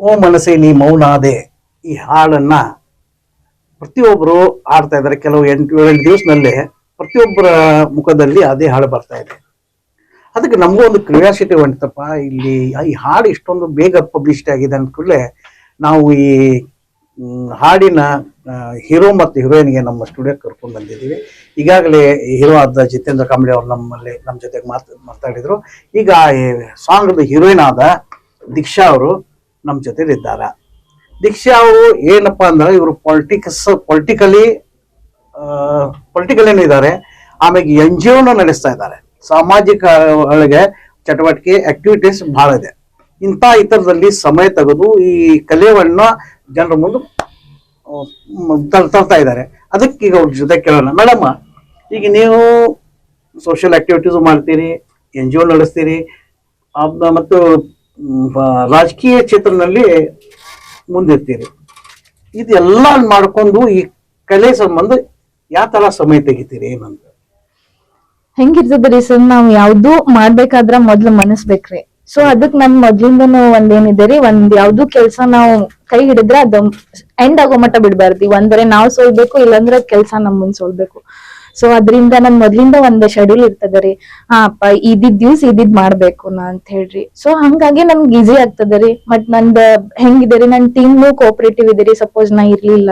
ಓ ಮನಸ್ಸೇ ನೀ ಮೌನಾದೆ. ಈ ಹಾಡನ್ನ ಪ್ರತಿಯೊಬ್ಬರು ಹಾಡ್ತಾ ಇದ್ದಾರೆ. ಕೆಲವು ಎಂಟು ಏಳು ದಿವಸದಲ್ಲಿ ಪ್ರತಿಯೊಬ್ಬರ ಮುಖದಲ್ಲಿ ಅದೇ ಹಾಡು ಬರ್ತಾ ಇದೆ. ಅದಕ್ಕೆ ನಮಗೂ ಒಂದು ಕ್ಯೂರಿಯಾಸಿಟಿ ಹೊಂಟಪ್ಪ ಇಲ್ಲಿ ಈ ಹಾಡು ಇಷ್ಟೊಂದು ಬೇಗ ಪಬ್ಲಿಷ್ ಆಗಿದೆ ಅಂದ್ಕೂಡಲೇ ನಾವು ಈ ಹಾಡಿನ ಹೀರೋ ಮತ್ತು ಹೀರೋಯಿನ್ಗೆ ನಮ್ಮ ಸ್ಟುಡಿಯೋ ಕರ್ಕೊಂಡು ಬಂದಿದ್ದೀವಿ. ಈಗಾಗಲೇ ಹೀರೋ ಆದ ಜಿತೇಂದ್ರ ಕಾಂಬ್ಳೆ ಅವರು ನಮ್ಮಲ್ಲಿ, ನಮ್ಮ ಜೊತೆಗೆ ಮಾತು, ಮಾತಾಡಿದರು. ಈಗ ಸಾಂಗ್ದ ಹೀರೋಯಿನ್ ಆದ ದೀಕ್ಷಾ ಅವರು ನಮ್ಮ ಜೊತೆಲಿದ್ದಾರೆ. ದೀಕ್ಷಾ ಅವರು ಏನಪ್ಪ ಅಂದ್ರೆ ಇವರು ಪೊಲಿಟಿಕ್ಸ್ ಪೊಲಿಟಿಕಲಿ ಪೊಲಿಟಿಕಲ್ ಇದ್ದಾರೆ. ಆಮೇಲೆ ಎನ್ ಜಿ ಒನ ನಡೆಸ್ತಾ ಇದ್ದಾರೆ. ಸಾಮಾಜಿಕ ಒಳಗೆ ಚಟುವಟಿಕೆ ಆಕ್ಟಿವಿಟೀಸ್ ಬಹಳ ಇದೆ. ಇಂಥ ಇತರದಲ್ಲಿ ಸಮಯ ತೆಗೆದು ಈ ಕಲೆಯನ್ನ ಜನರ ಮುಂದೆ ತರ್ತಾ ಇದ್ದಾರೆ. ಅದಕ್ಕೆ ಈಗ ಅವ್ರ ಜೊತೆ ಕೇಳೋಣ. ಮೇಡಮ್, ಈಗ ನೀವು ಸೋಷಿಯಲ್ ಆಕ್ಟಿವಿಟೀಸ್ ಮಾಡ್ತೀರಿ, ಎನ್ ಜಿ ಒ ನಡೆಸ್ತೀರಿ ಮತ್ತು ರಾಜಕೀಯ ಕ್ಷೇತ್ರದಲ್ಲಿ ಮುಂದಿರ್ತೀರಿ. ಇದೆಲ್ಲ ಮಾಡ್ಕೊಂಡು ಈ ಕಲೆ ಸಂಬಂಧ ಯಾವ ತರ ಸಮಯ ತೆಗಿತೀರಿ ಏನಂತ? ಹೆಂಗಿರ್ತದ್ರಿ ಸರ್, ನಾವ್ ಯಾವ್ದು ಮಾಡ್ಬೇಕಾದ್ರ ಮೊದ್ಲು ಮನಸ್ಬೇಕ್ರಿ. ಸೊ ಅದಕ್ ನಮ್ ಮೊದ್ಲಿಂದನು ಒಂದೇನಿದೆ ರೀ, ಒಂದ್ ಯಾವ್ದು ಕೆಲ್ಸ ನಾವು ಕೈ ಹಿಡಿದ್ರೆ ಅದ್ ಎಂಡ್ ಆಗೋ ಮಟ್ಟ ಬಿಡ್ಬಾರ್ದಿ. ಒಂದ್ರೆ ನಾವ್ ಸೋಲ್ಬೇಕು, ಇಲ್ಲಾಂದ್ರೆ ಕೆಲ್ಸ ನಮ್ಮನ್ ಸೋಲ್ಬೇಕು. ಸೊ ಅದ್ರಿಂದ ನನ್ ಮೊದ್ಲಿಂದ ಒಂದ್ ಶೆಡ್ಯೂಲ್ ಇರ್ತದ ರೀ. ಹಾ ಅಪ್ಪ, ಇದಿದ್ ದಿವ್ಸ ಇದಿದ್ ಮಾಡ್ಬೇಕು ನಾ ಅಂತ ಹೇಳ್ರಿ. ಸೊ ಹಂಗಾಗಿ ನಮ್ಗೆ ಈಸಿ ಆಗ್ತದ ರೀ. ಮತ್ ನಂದ ಹೆಂಗಿದೆ ರೀ, ನನ್ ಟೀಮ್ ಕೋಆಪರೇಟಿವ್ ಇದೆ ಸಪೋಸ್ ನಾ ಇರ್ಲಿಲ್ಲ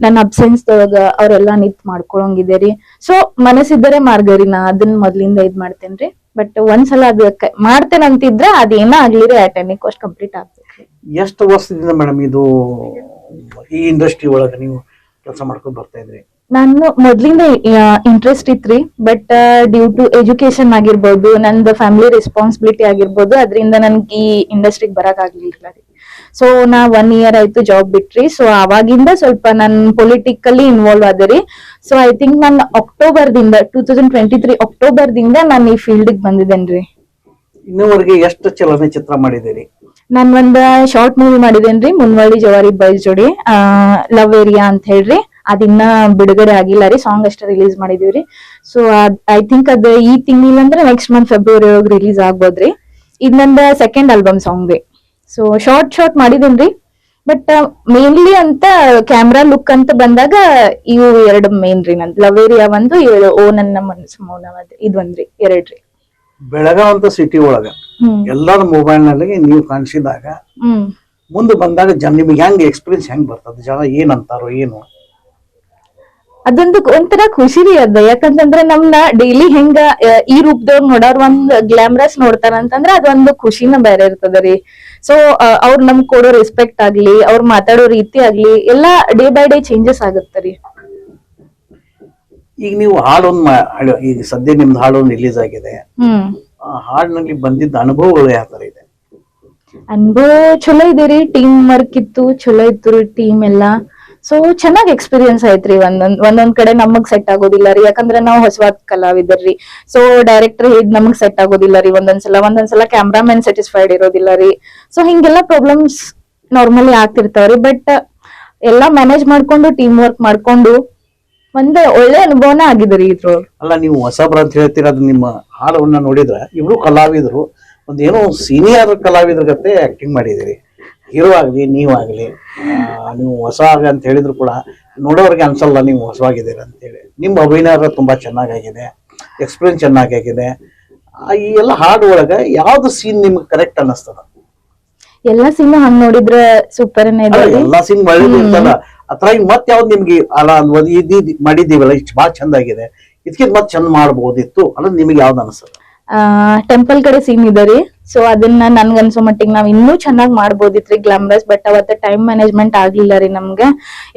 ನನ್ನ ಅಬ್ಸೆನ್ಸ್ ಒಳಗ ಅವ್ರೆಲ್ಲಾ ನಿಂತ್ ಮಾಡ್ಕೊಳಂಗಿದೆ ರೀ. ಸೊ ಮನಸ್ಸಿದ್ದರೆ ಮಾರ್ಗ ರೀ, ನಾ ಅದನ್ನ ಮೊದ್ಲಿಂದ ಇದ್ ಮಾಡ್ತೇನ್ರಿ ಬಟ್ ಒಂದ್ಸಲ ಅದ್ ಕ- ಮಾಡ್ತೇನೆ ಅಂತಿದ್ರೆ ಅದೇನ ಆಗ್ಲಿ ರೀ ಆ ಟೈಮಿಗೆ ಅಷ್ಟು ಕಂಪ್ಲೀಟ್ ಆಗ್ತೇತಿ ಎಷ್ಟು ವರ್ಷದಿಂದ ಮೇಡಮ್ ಇದು ಈ ಇಂಡಸ್ಟ್ರಿ ಒಳಗ ನೀವು ಕೆಲಸ ಮಾಡ್ಕೊಂಡು ಬರ್ತಾ ಇದ್ರಿ? ನಾನು ಮೊದ್ಲಿಂದ ಇಂಟ್ರೆಸ್ಟ್ ಇತ್ರಿ ಬಟ್ ಡ್ಯೂ ಟು ಎಜುಕೇಶನ್ ಆಗಿರ್ಬೋದು ನನ್ನ ಫ್ಯಾಮಿಲಿ ರೆಸ್ಪಾನ್ಸಿಬಿಲಿಟಿ ಆಗಿರ್ಬೋದು ಅದರಿಂದ ನನ್ಗೆ ಈ ಇಂಡಸ್ಟ್ರಿಗೆ ಬರಕ್ ಆಗ್ಲಿಲ್ಲ ರೀ. ಸೊ ನಾ ಒನ್ ಇಯರ್ ಆಯ್ತು ಜಾಬ್ ಬಿಟ್ರಿ ಸೊ ಅವಾಗಿಂದ ಸ್ವಲ್ಪ ನನ್ ಪೊಲಿಟಿಕಲಿ ಇನ್ವಾಲ್ವ್ ಆದರಿ ಸೊ ಐ ಥಿಂಕ್ ನಾನು ಅಕ್ಟೋಬರ್ ದಿಂದ two thousand twenty three October ದಿಂದ ನಾನು ಈ ಫೀಲ್ಡ್ ಬಂದಿದ್ದೇನ್ರಿ ಇನ್ನೂವರೆಗೆ ಎಷ್ಟು ಚಲನಚಿತ್ರ ಮಾಡಿದ್ದೀರಿ? ನಾನ್ ಒಂದ್ ಶಾರ್ಟ್ ಮೂವಿ ಮಾಡಿದೇನ್ರಿ ಮುನ್ವಳ್ಳಿ ಜವಾರಿ ಬಾಯ್ಸ್ ಜೋಡಿ ಲವ್ ಏರಿಯಾ ಅಂತ ಹೇಳ್ರಿ. ಅದಿನ್ನ ಬಿಡುಗಡೆ ಆಗಿಲ್ಲ ರೀ ಸಾಂಗ್ ಅಷ್ಟೇ ರಿಲೀಸ್ ಮಾಡಿದೀವ್ರಿ ಸೊ ಐ ಥಿಂಕ್ ಅದ್ ಈ ತಿಂಗಳಿಲ್ಲ ಅಂದ್ರೆ ನೆಕ್ಸ್ಟ್ ಮಂತ್ ಫೆಬ್ರವರಿ ಒಳಗೆ ರಿಲೀಸ್ ಆಗ್ಬೋದ್ರಿ ಇದ್ ನಂದ ಸೆಕೆಂಡ್ ಆಲ್ಬಮ್ ಸಾಂಗ್ ರೀ. ಸೊ ಶಾರ್ಟ್ ಶಾರ್ಟ್ ಮಾಡಿದೇನ್ರಿ ಬಟ್ ಮೇನ್ಲಿ ಅಂತ ಕ್ಯಾಮ್ರಾ ಲುಕ್ ಅಂತ ಬಂದಾಗ ಇವು ಎರಡು ಮೇನ್ ರೀ ನಂದು. ಲವ್ ಏರಿಯಾ ಒಂದು ಓ ನನ್ನ ಮನಸ್ಸು ಮೌನವಾದ ಇದೊಂದ್ರಿ ಎರಡ್ರಿ ಬೆಳಗಾವಂತ ಅಂತ ಸಿಟಿ ಒಳಗ ಎಲ್ಲರ ಮೊಬೈಲ್ನಲ್ಲಿ ನೀವು ಕಾಣಿಸಿದಾಗ ಮುಂದೆ ಬಂದಾಗ ಜನ ನಿಮ್ಗೆ ಹೆಂಗ್ ಎಕ್ಸ್ಪೀರಿಯನ್ಸ್ ಹೆಂಗ್ ಬರ್ತದೆ? ಜನ ಏನ್ ಅಂತಾರೋ ಏನು? ಅದೊಂದು ಒಂಥರ ಖುಷಿ ರೀ ಅದ. ಯಾಕಂತಂದ್ರೆ ನಮ್ನ ಡೈಲಿ ಹೆಂಗ ಈ ರೂಪದವ್ರ ನೋಡೋರ್ ಒಂದ್ ಗ್ಲಾಮರಸ್ ನೋಡ್ತಾರ ಅಂತಂದ್ರ ಅದೊಂದು ಖುಷಿನ ಬೇರೆ ಇರ್ತದ ರೀ. ಸೊ ಅವ್ರ ನಮ್ಗ್ ಕೊಡೋ ರೆಸ್ಪೆಕ್ಟ್ ಆಗ್ಲಿ ಅವ್ರ ಮಾತಾಡೋ ರೀತಿ ಆಗ್ಲಿ ಎಲ್ಲಾ ಡೇ ಬೈ ಡೇ ಚೇಂಜಸ್ ಆಗುತ್ತೆ ರೀ. ಈಗ ನೀವು ಹಾಡೊಂದು ಈಗ ಸದ್ಯ ನಿಮ್ದು ಹಾಡೊಂದು ರಿಲೀಸ್ ಆಗಿದೆ. ಹ್ಮ್. ಆ ಹಾಡಿನಲ್ಲಿ ಬಂದಿದ್ದ ಅನುಭವಗಳು ಯಾವ ತರ ಇದೆ? ಅನುಭವ ಚಲೋ ಇದೆ ರೀ ಟೀಮ್ ವರ್ಕ್ ಇತ್ತು ಚಲೋ ಇತ್ತು ರೀ ಟೀಮ್ ಎಲ್ಲಾ. ಸೊ ಚೆನ್ನಾಗ್ ಎಕ್ಸ್ಪೀರಿಯನ್ಸ್ ಆಯ್ತ್ರಿ. ಒಂದೊಂದ್ ಒಂದೊಂದ್ ಕಡೆ ನಮಗ್ ಸೆಟ್ ಆಗೋದಿಲ್ಲ ರೀ. ಯಾಕಂದ್ರೆ ನಾವು ಹೊಸವಾದ ಕಲಾವಿದರ್ರಿ. ಸೊ ಡೈರೆಕ್ಟರ್ ಇದು ನಮಗ್ ಸೆಟ್ ಆಗೋದಿಲ್ಲ ರೀ. ಒಂದೊಂದ್ಸಲ ಒಂದೊಂದ್ಸಲ ಕ್ಯಾಮ್ರಾಮನ್ ಸ್ಯಾಟಿಸ್ಫೈಡ್ ಇರೋದಿಲ್ಲ ರೀ. ಸೊ ಹಿಂಗೆಲ್ಲ ಪ್ರಾಬ್ಲಮ್ಸ್ ನಾರ್ಮಲಿ ಆಗ್ತಿರ್ತಾವ್ರಿ. ಬಟ್ ಎಲ್ಲಾ ಮ್ಯಾನೇಜ್ ಮಾಡ್ಕೊಂಡು ಟೀಮ್ ವರ್ಕ್ ಮಾಡ್ಕೊಂಡು, ಒಂದ್ ಒಳ್ಳೆ ಅನುಭವನ ಆಗಿದೆ ರೀ ಅಲ್ಲ, ನೀವು ಹೊಸಬ್ರ ಅಂತ ಹೇಳ್ತೀರ? ಅದು ನಿಮ್ಮ ಹಾಡವನ್ನ ನೋಡಿದ್ರೆ, ಇವರು ಕಲಾವಿದರು, ಒಂದೇನೋ ಸೀನಿಯರ್ ಕಲಾವಿದ್ರ ಗತೆ ಆಕ್ಟಿಂಗ್ ಮಾಡಿದಿರಿ. ಹೀರೋ ಆಗಲಿ ನೀವಾಗಲಿ ನೀವು ಹೊಸ ಅಂತ ಹೇಳಿದ್ರು ಕೂಡ ನೋಡೋರಿಗೆ ಅನ್ಸಲ್ಲ ನೀವು ಹೊಸವಾಗಿದ್ದೀರ ಅಂತೇಳಿ ನಿಮ್ಮ ಅಭಿನಯ ತುಂಬಾ ಚೆನ್ನಾಗಾಗಿದೆ ಎಕ್ಸ್ಪೀರಿಯನ್ಸ್ ಚೆನ್ನಾಗಾಗಿದೆ. ಈ ಎಲ್ಲ ಹಾಡು ಒಳಗೆ ಯಾವ್ದು ಸೀನ್ ನಿಮ್ಗೆ ಕರೆಕ್ಟ್ ಅನ್ನಿಸ್ತದ? ಎಲ್ಲ ಸೀನ್ ಹಂಗ್ ನೋಡಿದ್ರೆ ಸೂಪರ್ ಎಲ್ಲಾ ಸೀನ್ ಒಳ್ಳೇದು ಅದ್ರಾಗ ಅದ್ರ ಮತ್ ಯಾವ್ದು ನಿಮ್ಗೆ ಅಲ್ಲ ಇದ್ ಮಾಡಿದ್ದೀವಲ್ಲ ಮಾಡಿದೀವಲ್ಲ ಇಷ್ಟು ಭಾಳ ಚಂದಾಗಿದೆ. ಇದಕ್ಕಿಂತ ಮತ್ ಚಂದ ಮಾಡ್ಬೋದಿತ್ತು ಅನ್ನೋದು ನಿಮಗೆ ಯಾವ್ದು ಅನಿಸ್ತದ ಟೆಂಪಲ್ ಕಡೆ ಸೀನ್ ಇದೆ ರೀ. ಸೊ ಅದನ್ನ ನನ್ಗನ್ಸೋ ಮಟ್ಟಿಗೆ ನಾವ್ ಇನ್ನೂ ಚೆನ್ನಾಗಿ ಮಾಡ್ಬೋದಿತ್ರಿ ಗ್ಲಾಮರಸ್ ಬಟ್ ಅವತ್ತ ಟೈಮ್ ಮ್ಯಾನೇಜ್ಮೆಂಟ್ ಆಗ್ಲಿಲ್ಲ ರೀ ನಮ್ಗೆ.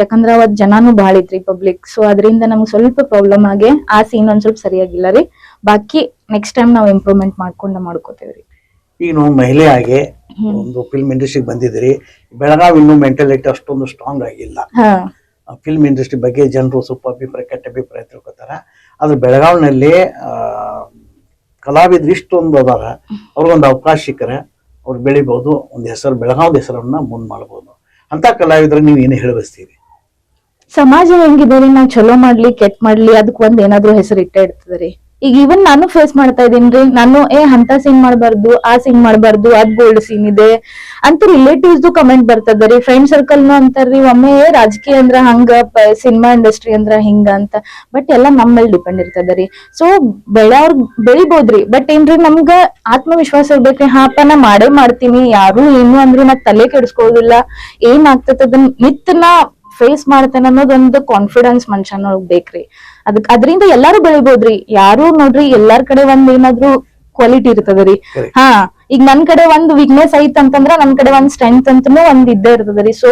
ಯಾಕಂದ್ರೆ ಅವತ್ ಜನಾನು ಬಾಳ ಇತ್ರಿ ಪಬ್ಲಿಕ್ ಸೊ ಅದರಿಂದ ನಮ್ಗೆ ಸ್ವಲ್ಪ ಪ್ರಾಬ್ಲಮ್ ಆಗಿ ಆ ಸೀನ್ ಒಂದ್ ಸ್ವಲ್ಪ ಸರಿಯಾಗಿಲ್ಲ ರೀ. ಬಾಕಿ ನೆಕ್ಸ್ಟ್ ಟೈಮ್ ನಾವ್ ಇಂಪ್ರೂವ್ಮೆಂಟ್ ಮಾಡ್ಕೊಂಡ ಮಾಡ್ಕೋತೇವ್ರಿ. ಈಗ ನಾವು ಮಹಿಳೆ ಆಗಿ ಒಂದು ಫಿಲ್ಮ್ ಇಂಡಸ್ಟ್ರಿಗೆ ಬಂದಿದ್ರಿ ಬೆಳಗಾವಿ ಇನ್ನೂ ಮೆಂಟಾಲಿಟಿ ಅಷ್ಟೊಂದು ಸ್ಟ್ರಾಂಗ್ ಆಗಿಲ್ಲ. ಫಿಲ್ಮ್ ಇಂಡಸ್ಟ್ರಿ ಬಗ್ಗೆ ಜನರು ಸ್ವಲ್ಪ ಅಭಿಪ್ರಾಯ ಕೆಟ್ಟ ಅಭಿಪ್ರಾಯ ತಿಳ್ಕೊತಾರ. ಆದ್ರೆ ಬೆಳಗಾವಿನಲ್ಲಿ ಕಲಾವಿದ್ರು ಇಷ್ಟೊಂದು ಅದಾರ ಅವ್ರಿಗೊಂದು ಅವಕಾಶ ಸಿಕ್ಕರೆ ಅವ್ರು ಬೆಳಿಬಹುದು ಒಂದು ಹೆಸರು, ಬೆಳಗಾವ್ದ ಹೆಸರನ್ನ ಮುಂದ್ ಮಾಡ್ಬೋದು. ಅಂತ ಕಲಾವಿದ್ರ ನೀವು ಏನು ಹೇಳಬಸ್ತೀರಿ ಸಮಾಜ ಹೆಂಗಿದೆ ರೀ? ನಾವ್ ಚಲೋ ಮಾಡ್ಲಿ ಕೆಟ್ಟ ಮಾಡ್ಲಿ, ಅದಕ್ ಒಂದ್ ಏನಾದ್ರೂ ಹೆಸರು ಇಟ್ಟೇ ಇರ್ತದ ರೀ. ಈಗ ಇವನ್ ನಾನು ಫೇಸ್ ಮಾಡ್ತಾ ಇದೀನ್ರಿ ನಾನು, ಏ, ಅಂತ ಸೀನ್ ಮಾಡಬಾರ್ದು, ಆ ಸೀನ್ ಮಾಡಬಾರ್ದು, ಅದ್ ಗೋಲ್ಡ್ ಸೀನ್ ಇದೆ. ಅಂತ ರಿಲೇಟಿವ್ಸ್ ಕಮೆಂಟ್ ಬರ್ತದ ರೀ. ಫ್ರೆಂಡ್ ಸರ್ಕಲ್ ನು ಅಂತಾರ್ರಿ ಒಮ್ಮೆ ರಾಜಕೀಯ ಅಂದ್ರ ಹಂಗ ಸಿನಿಮಾ ಇಂಡಸ್ಟ್ರಿ ಅಂದ್ರ ಹಿಂಗ ಅಂತ. ಬಟ್ ಎಲ್ಲ ಮೇಲೆ ಡಿಪೆಂಡ್ ಇರ್ತದ ರೀ. ಸೊ ಬೆಳೆಯವ್ರ ಬೆಳಿಬೋದ್ರಿ ಬಟ್ ಏನ್ರಿ ನಮ್ಗ ಆತ್ಮವಿಶ್ವಾಸ ಇರ್ಬೇಕ್ರಿ ಹಾಪ, ನಾ ಮಾಡೇ ಮಾಡ್ತೀನಿ. ಯಾರು ಏನು ಅಂದ್ರಿ ನಾ ತಲೆ ಕೆಡಿಸ್ಕೊಳ್ಳೋದಿಲ್ಲ. ಏನ್ ಆಗ್ತದ ಅದನ್ನ ನಾ ಫೇಸ್ ಮಾಡ್ತೇನೆ ಅನ್ನೋದೊಂದು ಕಾನ್ಫಿಡೆನ್ಸ್ ಮನುಷ್ಯನೊಳಗ್ ಬೇಕ್ರಿ. ಅದಕ್ ಅದರಿಂದ ಎಲ್ಲಾರು ಬೆಳಿಬೋದ್ರಿ. ಯಾರು ನೋಡ್ರಿ ಎಲ್ಲಾರ್ ಕಡೆ ಒಂದ್ ಏನಾದ್ರು ಕ್ವಾಲಿಟಿ ಇರ್ತದರಿ. ಹಾ ಈಗ ನನ್ ಕಡೆ ಒಂದ್ ವೀಕ್ನೆಸ್ ಐತ್ ಅಂತಂದ್ರ ನನ್ ಕಡೆ ಒಂದ್ ಸ್ಟ್ರೆಂತ್ ಅಂತನೂ ಒಂದ್ ಇದ್ದೇ ಇರ್ತದರಿ ಸೊ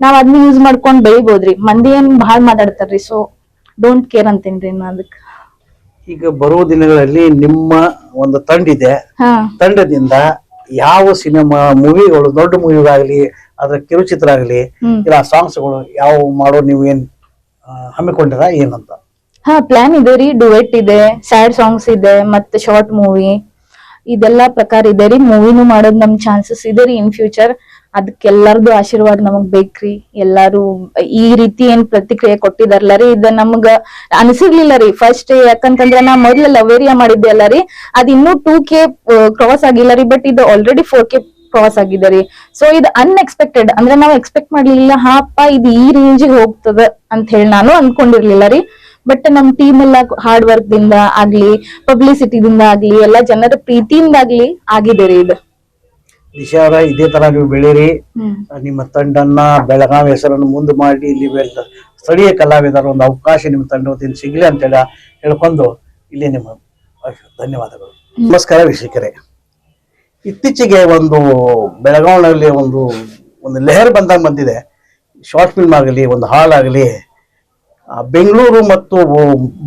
ನಾವ್ ಅದನ್ನ ಯೂಸ್ ಮಾಡ್ಕೊಂಡ್ ಬೆಳಿಬೋದ್ರಿ. ಮಂದಿ ಏನ್ ಭಾಳ ಮಾತಾಡ್ತಾರ್ರಿ ಸೊ ಡೋಂಟ್ ಕೇರ್ ಅಂತೇನ್ರಿ ನಾ ಅದಕ್. ಈಗ ಬರುವ ದಿನಗಳಲ್ಲಿ ನಿಮ್ಮ ಒಂದು ತಂಡ ಇದೆ ಹಾ. ತಂಡದಿಂದ ಯಾವ ಸಿನಿಮಾ ಮೂವಿಗಳು ದೊಡ್ಡ ಮೂವಿಗಾಗ್ಲಿ ಅದ್ರ ಕಿರುಚಿತ್ರ ಆಗ್ಲಿ ಇಲ್ಲ ಸಾಂಗ್ಸ್ಗಳು ಯಾವ ಮಾಡೋ ನೀವು ಏನ್ ಹಮ್ಮಿಕೊಂಡಿರ ಏನಂತ? ಹಾ ಪ್ಲಾನ್ ಇದೆ ರೀ ಡುವೆಟ್ ಇದೆ ಸ್ಯಾಡ್ ಸಾಂಗ್ಸ್ ಇದೆ ಮತ್ತೆ ಶಾರ್ಟ್ ಮೂವಿ ಇದೆಲ್ಲಾ ಪ್ರಕಾರ ಇದೆ ರೀ ಮೂವಿನೂ ಮಾಡೋದ್ ನಮ್ ಚಾನ್ಸಸ್ ಇದೆ ರೀ ಇನ್ ಫ್ಯೂಚರ್ ಅದಕ್ಕೆಲ್ಲಾರ್ದು ಆಶೀರ್ವಾದ ನಮಗ್ ಬೇಕ್ರಿ ಎಲ್ಲಾರು ಈ ರೀತಿ ಏನ್ ಪ್ರತಿಕ್ರಿಯೆ ಕೊಟ್ಟಿದಾರಲ್ಲ ರೀ ಇದ ನಮ್ಗ ಅನ್ಸಿರ್ಲಿಲ್ಲ ರೀ. ಫಸ್ಟ್ ಯಾಕಂತಂದ್ರ ನಾ ಮೊದ್ಲ ಲವೇರಿಯಾ ಮಾಡಿದ್ದೆ ಅಲ್ಲ ರೀ ಅದ್ ಇನ್ನೂ ಟೂ ಕೆ ಕ್ರಾಸ್ ಆಗಿಲ್ಲ ರೀ ಬಟ್ ಇದು ಆಲ್ರೆಡಿ ಫೋರ್ ಕೆ ಕ್ರಾಸ್ ಆಗಿದ್ದಾರೆ. ಸೊ ಇದು ಅನ್ಎಕ್ಸ್ಪೆಕ್ಟೆಡ್ ಅಂದ್ರೆ ನಾವು ಎಕ್ಸ್ಪೆಕ್ಟ್ ಮಾಡ್ಲಿಲ್ಲ ಹಾಪ ಇದು ಈ ರೇಂಜಿಗೆ ಹೋಗ್ತದ ಅಂತ ಹೇಳಿ ನಾನು ಅನ್ಕೊಂಡಿರ್ಲಿಲ್ಲ ರೀ. ಬಟ್ ನಮ್ ಟೀಮ್ ಎಲ್ಲ ಹಾರ್ಡ್ ವರ್ಕ್ ದಿಂದ ಆಗ್ಲಿ ಪಬ್ಲಿಸಿಟಿದಿಂದ ಆಗ್ಲಿ ಎಲ್ಲಾ ಜನರ ಪ್ರೀತಿಯಿಂದಾಗ್ಲಿ ಆಗಿದೆ ರೀ ಇದು. ನಿಶಾರ ಇದೇ ತರ ನೀವು ಬೆಳೀರಿ. ನಿಮ್ಮ ತಂಡನ್ನ ಬೆಳಗಾವಿ ಹೆಸರನ್ನು ಮುಂದೆ ಮಾಡಿ ಇಲ್ಲಿ ಸ್ಥಳೀಯ ಕಲಾವಿದರ ಒಂದು ಅವಕಾಶ ನಿಮ್ಮ ತಂಡ ವತಿಯಿಂದ ಸಿಗ್ಲಿ ಅಂತೇಳಿ ಹೇಳ್ಕೊಂಡು ಇಲ್ಲಿ ನಿಮ್ಮ ಧನ್ಯವಾದಗಳು. ನಮಸ್ಕಾರ ವೀಕ್ಷಕರೇ. ಇತ್ತೀಚೆಗೆ ಒಂದು ಬೆಳಗಾವಿನಲ್ಲಿ ಒಂದು ಒಂದು ಲೆಹರ್ ಬಂದಾಗ ಬಂದಿದೆ. ಶಾರ್ಟ್ ಫಿಲ್ಮ್ ಆಗಲಿ ಒಂದು ಹಾಲ್ ಆಗಲಿ ಬೆಂಗಳೂರು ಮತ್ತು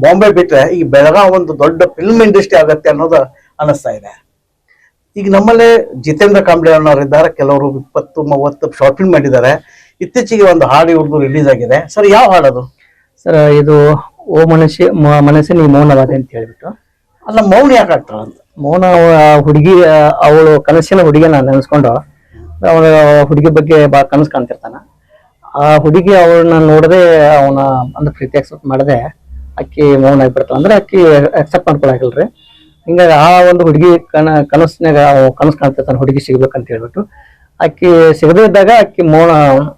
ಬಾಂಬೆ ಬಿಟ್ಟರೆ ಈ ಬೆಳಗಾವಿ ಒಂದು ದೊಡ್ಡ ಫಿಲ್ಮ್ ಇಂಡಸ್ಟ್ರಿ ಆಗತ್ತೆ ಅನ್ನೋದು ಅನಿಸ್ತಾ ಇದೆ. ಈಗ ನಮ್ಮಲ್ಲೇ ಜಿತೇಂದ್ರ ಕಾಂಬ್ಳೆ ಅನ್ನೋರು ಇದ್ದಾರೆ ಕೆಲವರು ಇಪ್ಪತ್ತು ಮೂವತ್ತು ಶಾರ್ಟ್ ಫಿಲ್ಮ್ ಮಾಡಿದ್ದಾರೆ. ಇತ್ತೀಚೆಗೆ ಒಂದು ಹಾಡು ಇವ್ರದ್ದು ರಿಲೀಸ್ ಆಗಿದೆ. ಸರ್ ಯಾವ ಹಾಡದು ಸರ್ ಇದು ಓ ಮನಸ್ಸಿ ಮನಸ್ಸಿನ ಮನಸ್ಸೇ ನೀ ಮೌನವಾದೆ ಅಂತ ಹೇಳ್ಬಿಟ್ಟು. ಅಲ್ಲ ಮೌನ ಯಾಕೆ ಆಗ್ತಾರಂತ ಮೌನ ಹುಡುಗಿ ಅವಳು ಕನಸಿನ ಹುಡುಗಿನ ನೆನೆಸ್ಕೊಂಡು, ಅವಳ ಹುಡುಗಿ ಬಗ್ಗೆ ಭಾಳ ಕನಸು ಕಾಣ್ತಿರ್ತಾನ. ಆ ಹುಡುಗಿ ಅವಳನ್ನ ನೋಡದೆ ಅವನ ಅಂದ್ರೆ ಪ್ರೀತಿ ಎಕ್ಸೆಪ್ಟ್ ಮಾಡದೆ ಅಕ್ಕಿ ಮೌನ ಆಗಿಬಿಡ್ತಾವ ಅಂದ್ರೆ ಅಕ್ಕಿ ಅಕ್ಸೆಪ್ಟ್ ಮಾಡ್ಕೊಳಕಿಲ್ರಿ ಹಿಂಗಾಗಿ ಆ ಒಂದು ಹುಡುಗಿ ಕನ ಕನಸಿನಾಗ ಕನಸು ಕಾಣ್ತಿರ್ತಾನೆ, ಹುಡುಗಿ ಸಿಗ್ಬೇಕಂತ ಹೇಳ್ಬಿಟ್ಟು. ಅಕ್ಕಿ ಸಿಗದೇ ಇದ್ದಾಗ ಅಕ್ಕಿ ಮೌನ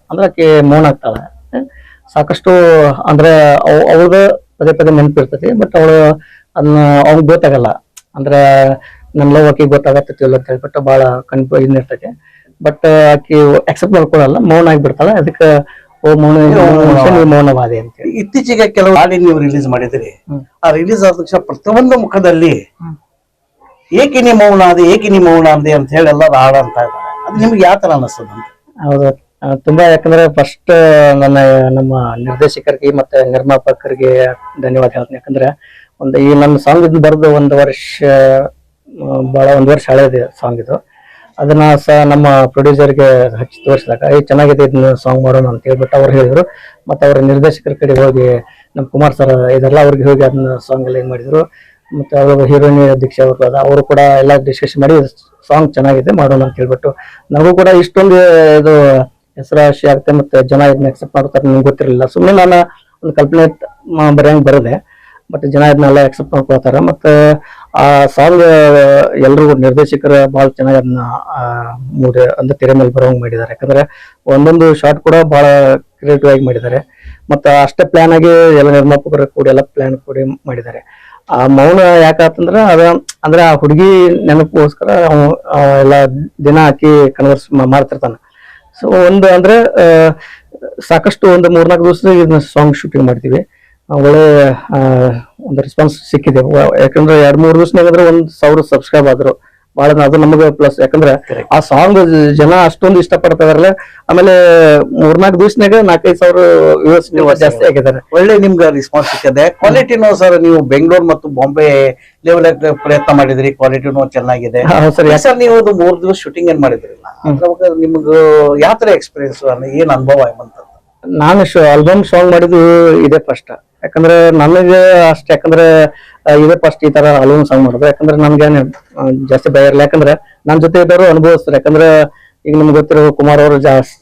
ಅಂದ್ರೆ ಅಕ್ಕಿ ಮೌನ ಆಗ್ತಾಳೆ. ಸಾಕಷ್ಟು, ಅಂದ್ರೆ ಅವಳದ ಪದೇ ಪದೇ ನೆನಪಿರ್ತೈತಿ ಬಟ್ ಅವಳು ಅದನ್ನ ಅವ್ನಿಗೆ ಗೊತ್ತಾಗಲ್ಲ. ಅಂದ್ರೆ ನನ್ನ ಲವ್ ಆಕಿ ಗೊತ್ತಾಗತ್ತೈತಿ ಇಲ್ಲ ಅಂತ ಹೇಳ್ಬಿಟ್ಟು ಬಹಳ ಕನ್ಫ್ಯೂ ಇರ್ತೈತಿ. ಬಟ್ ಆಕಿ ಅಕ್ಸೆಪ್ಟ್ ಮಾಡ್ಕೊಳಲ್ಲ ಮೌನ ಆಗಿಬಿಡ್ತಾಳೆ ಅದಕ್ಕೆ ಓ ಮೌನ ಮನುಷ್ಯ ನೀ ಮೌನವಾದಿ ಅಂತ ಹೇಳಿ. ಇತ್ತೀಚೆಗೆ ಕೆಲವು ಹಾಡಿ ನೀವು ರಿಲೀಸ್ ಮಾಡಿದ್ರಿ. ಆ ರಿಲೀಸ್ ಆದ ತಕ್ಷಣ ಪ್ರತಿಯೊಂದು ಮುಖದಲ್ಲಿ ಏಕಿನಿ ಏಕೆ ನೀ ಮೌನ ಅದೇ ಏಕೆ ನೀ ಮೌನ ಅಂದೆ ಅಂತ ಹೇಳಿ ಎಲ್ಲರೂ ಹಾಡ ಅಂತ ಇದ್ದಾರೆ. ಅದು ನಿಮ್ಗೆ ಯಾವ ತರ ಅನಿಸ್ತದ ಹೌದು. ತುಂಬಾ ಯಾಕಂದ್ರೆ ಫಸ್ಟ್ ನನ್ನ ನಮ್ಮ ನಿರ್ದೇಶಕರಿಗೆ ಮತ್ತೆ ನಿರ್ಮಾಪಕರಿಗೆ ಧನ್ಯವಾದ ಹೇಳ್ತೀನಿ. ಯಾಕಂದ್ರೆ ಒಂದು ಈ ನನ್ನ ಸಾಂಗ್ ಇದು ಬರೆದು ಒಂದು ವರ್ಷ ಭಾಳ ಒಂದು ವರ್ಷ ಹಳೇದು ಸಾಂಗ್ ಇದು ಅದನ್ನ ಸಹ ನಮ್ಮ ಪ್ರೊಡ್ಯೂಸರ್ಗೆ ಹಚ್ಚಿ ತೋರಿಸಿದಾಗ, ಏ, ಚೆನ್ನಾಗಿದೆ ಇದನ್ನ ಸಾಂಗ್ ಮಾಡೋಣ ಅಂತ ಹೇಳ್ಬಿಟ್ಟು ಅವ್ರು ಹೇಳಿದ್ರು. ಮತ್ತೆ ಅವ್ರ ನಿರ್ದೇಶಕರ ಕಡೆ ಹೋಗಿ ನಮ್ಮ ಕುಮಾರ್ ಸರ್ ಇದೆಲ್ಲ ಅವ್ರಿಗೆ ಹೋಗಿ ಅದನ್ನ ಸಾಂಗ್ ಎಲ್ಲ ಮಾಡಿದ್ರು. ಮತ್ತೆ ಅವ್ರ ಹೀರೋಯಿನ್ ದೀಕ್ಷಾ ಅವರು ಅದ, ಅವರು ಕೂಡ ಎಲ್ಲ ಡಿಸ್ಕಸ್ ಮಾಡಿ ಸಾಂಗ್ ಚೆನ್ನಾಗಿದೆ, ಮಾಡೋಣ ಅಂತ ಹೇಳ್ಬಿಟ್ಟು. ನನಗೂ ಕೂಡ ಇಷ್ಟೊಂದು ಇದು ಹೆಸರಾಶಿ ಆಗುತ್ತೆ ಮತ್ತೆ ಜನ ಇದನ್ನ ಎಕ್ಸೆಪ್ಟ್ ಮಾಡ್ತಾರೆ ನನಗೆ ಗೊತ್ತಿರಲಿಲ್ಲ. ಸುಮ್ಮನೆ ನಾನು ಒಂದು ಕಲ್ಪನೆ ಬರೆಯಂಗೆ ಬರದೆ. ಬಟ್ ಜನ ಇದನ್ನೆಲ್ಲ ಎಕ್ಸೆಪ್ಟ್ ಮಾಡ್ಕೊಳ್ತಾರೆ. ಮತ್ತೆ ಆ ಸಾಂಗ್ ಎಲ್ರಿಗೂ ನಿರ್ದೇಶಕರು ಬಹಳ ಚೆನ್ನಾಗಿ ಅದನ್ನ ಮೂಡಿ ಅಂದ್ರೆ ತೆರೆ ಮೇಲೆ ಬರೋಂಗ್ ಮಾಡಿದ್ದಾರೆ. ಯಾಕಂದ್ರೆ ಒಂದೊಂದು ಶಾರ್ಟ್ ಕೂಡ ಬಹಳ ಕ್ರಿಯೇಟಿವ್ ಆಗಿ ಮಾಡಿದ್ದಾರೆ. ಮತ್ತೆ ಅಷ್ಟೇ ಪ್ಲಾನ್ ಆಗಿ ಎಲ್ಲ ನಿರ್ಮಾಪಕರು ಕೂಡಿ ಎಲ್ಲ ಪ್ಲಾನ್ ಕೂಡಿ ಮಾಡಿದ್ದಾರೆ. ಆ ಮೌನ ಯಾಕಂತಂದ್ರೆ ಅದ ಅಂದ್ರೆ ಆ ಹುಡುಗಿ ಆ, ಎಲ್ಲ ದಿನ ಹಾಕಿ ಕನ್ವರ್ಸ್ ಮಾಡ್ತಿರ್ತಾನೆ. ಸೊ ಒಂದು ಅಂದ್ರೆ ಸಾಕಷ್ಟು ಒಂದು ಮೂರ್ನಾಲ್ಕು ದಿವಸ ಇದನ್ನ ಸಾಂಗ್ ಶೂಟಿಂಗ್ ಮಾಡ್ತೀವಿ. ಒಳ್ಳೆ ಒಂದು ರೆಸ್ಪಾನ್ಸ್ ಸಿಕ್ಕಿದೆ. ಯಾಕಂದ್ರೆ ಎರಡ್ ಮೂರು ದಿವಸ ಅಂದ್ರೆ ಒಂದ್ ಸಾವಿರ ಸಬ್ಸ್ಕ್ರೈಬ್ ಆದ್ರು. ಬಹಳ ಅದು ನಮಗೆ ಪ್ಲಸ್ ಯಾಕಂದ್ರೆ ಆ ಸಾಂಗ್ ಜನ ಅಷ್ಟೊಂದು ಇಷ್ಟಪಡ್ತಾರಲ್ಲ ಆಮೇಲೆ ಮೂರ್ನಾಲ್ಕು ದಿವಸನಾಗ ನಾಲ್ಕೈದು ಸಾವಿರ ವ್ಯೂಸ್ ಜಾಸ್ತಿ ಆಗಿದ್ದಾರೆ. ಒಳ್ಳೆ ನಿಮ್ಗೆ ರೆಸ್ಪಾನ್ಸ್ ಸಿಕ್ಕಿದೆ. ಕ್ವಾಲಿಟಿನೂ ಸರ್ ನೀವು ಬೆಂಗಳೂರು ಮತ್ತು ಬಾಂಬೆ ಲೆವೆಲ್ ಪ್ರಯತ್ನ ಮಾಡಿದ್ರಿ. ಕ್ವಾಲಿಟಿನೂ ಚೆನ್ನಾಗಿದೆ. ಸರ್. ನೀವು ಅದು ಮೂರ್ ದಿವಸ ಶೂಟಿಂಗ್ ಏನ್ ಮಾಡಿದ್ರಿ? ನಿಮ್ಗೆ ಯಾವ ತರ ಎಕ್ಸ್ಪೀರಿಯನ್ಸ್ ಏನ್ ಅನುಭವ ಬಂತ ನಾನು ಆಲ್ಬಮ್ ಸಾಂಗ್ ಮಾಡಿದ್ದು ಇದೇ ಫಸ್ಟ್ ಯಾಕಂದ್ರೆ ನನಗೆ ಅಷ್ಟು, ಯಾಕಂದ್ರೆ ಇದೇ ಫಸ್ಟ್ ಈ ತರ ಆಲ್ಬಮ್ ಸಾಂಗ್ ಮಾಡೋದು ಯಾಕಂದ್ರೆ ನನ್ಗೆ ಜಾಸ್ತಿ ಭಯ ಇರಲಿಲ್ಲ. ಯಾಕಂದ್ರೆ ನನ್ನ ಜೊತೆ ಇದ್ದವರು ಅನುಭವಿಸ್ತಾರೆ. ಯಾಕಂದ್ರೆ ಈಗ ನಿಮ್ಗೆ ಗೊತ್ತಿರೋ ಕುಮಾರ್ ಅವರು ಜಾಸ್ತಿ